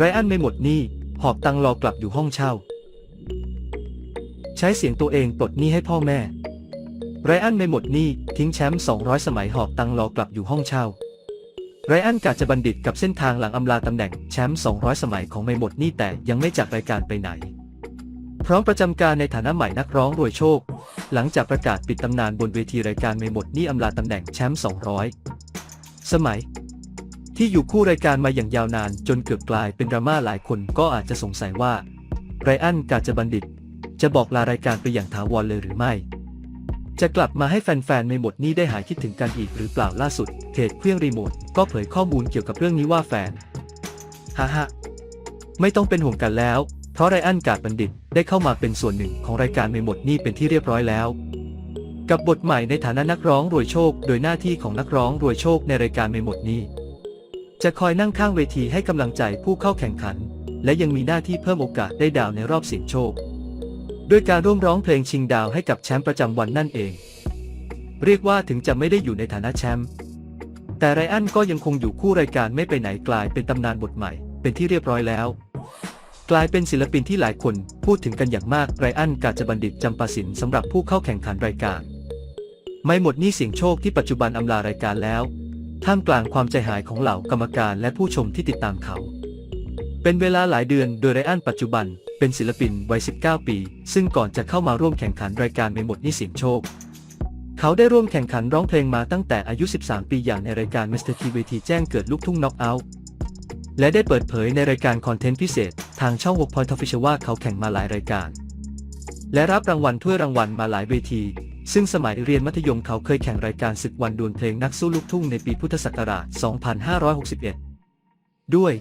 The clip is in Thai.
ไรอันไม่หมดหนี้หอบตังรอกลับอยู่ห้องเช่า ใช้เสียงตัวเองปลดหนี้ให้พ่อแม่ ไรอันไม่หมดหนี้ทิ้งแชมป์200 สมัยหอบตังรอกลับอยู่ห้องเช่า ไรอันกาจะบัณฑิตกับเส้นทางหลังอำลาตำแหน่งแชมป์200 สมัยของไม่หมดหนี้แต่ยังไม่จากรายการไปไหน พร้อมประจำการในฐานะใหม่นักร้องรวยโชค หลังจากประกาศปิดตำนานบนเวทีรายการไม่หมดหนี้อำลาตำแหน่งแชมป์200 สมัย ที่อยู่คู่รายการมาอย่างยาวนาน จนเกือบกลายเป็นดราม่าหลายคนก็อาจจะสงสัยว่าไรอันกาจะบัณฑิต จะบอกลารายการไปอย่างถาวรเลยหรือไม่ จะกลับมาให้แฟนๆไม่หมดนี้ได้หายคิดถึงกันอีกหรือเปล่าล่าสุดเพจเครื่องรีโมทก็เผยข้อมูลเกี่ยวกับเรื่องนี้ว่าแฟนฮ่าฮ่าไม่ต้องเป็นห่วงกันแล้ว เพราะไรอันกาดบัณฑิตได้เข้ามาเป็นส่วนหนึ่งของรายการไม่หมดนี้เป็นที่เรียบร้อยแล้ว กับบทใหม่ในฐานะนักร้องรวยโชค โดยหน้าที่ของนักร้องรวยโชคในรายการไม่หมดนี้ จะคอยนั่งข้างเวทีให้กำลังใจผู้เข้าแข่งขัน และยังมีหน้าที่เพิ่มโอกาสได้ดาวในรอบเสี่ยงโชค ด้วยการร่วมร้องเพลงชิงดาวให้กับแชมป์ประจำวันนั่นเอง เรียกว่าถึงจะไม่ได้อยู่ในฐานะแชมป์แต่ไรอันก็ยังคงอยู่คู่รายการไม่ไปไหนกลายเป็นตำนานบทใหม่ เป็นที่เรียบร้อยแล้ว กลายเป็นศิลปินที่หลายคนพูดถึงกันอย่างมากไรอันกาจบัณฑิตจำปาสินสำหรับผู้เข้าแข่งขันรายการ ไม่หมดนี้เสียงโชคที่ปัจจุบันอำลารายการแล้ว ท่ามกลางความใจหายของเหล่ากรรมการและผู้ชมที่ติดตามเขา เป็นเวลาหลายเดือนโดยไรอันปัจจุบันเป็นศิลปินวัย 19 ปี ซึ่งก่อนจะเข้ามาร่วมแข่งขันรายการไม่หมดนี้เสียโชค เขาได้ร่วมแข่งขันร้องเพลงมาตั้งแต่อายุ 13 ปีอย่างในรายการ Mr. T เวทีแจ้งเกิดลูกทุ่งน็อกเอาท์และได้เปิดเผยในรายการคอนเทนต์พิเศษ ทางช่อง Work Point Official ว่าเขาแข่งมาหลายรายการ และรับรางวัลถ้วยรางวัลมาหลายเวที ซึ่งสมัยเรียนมัธยมเขาเคยแข่งรายการศึกวันดวลเพลงนักสู้ลูกทุ่งในปีพุทธศักราช 2561 ด้วย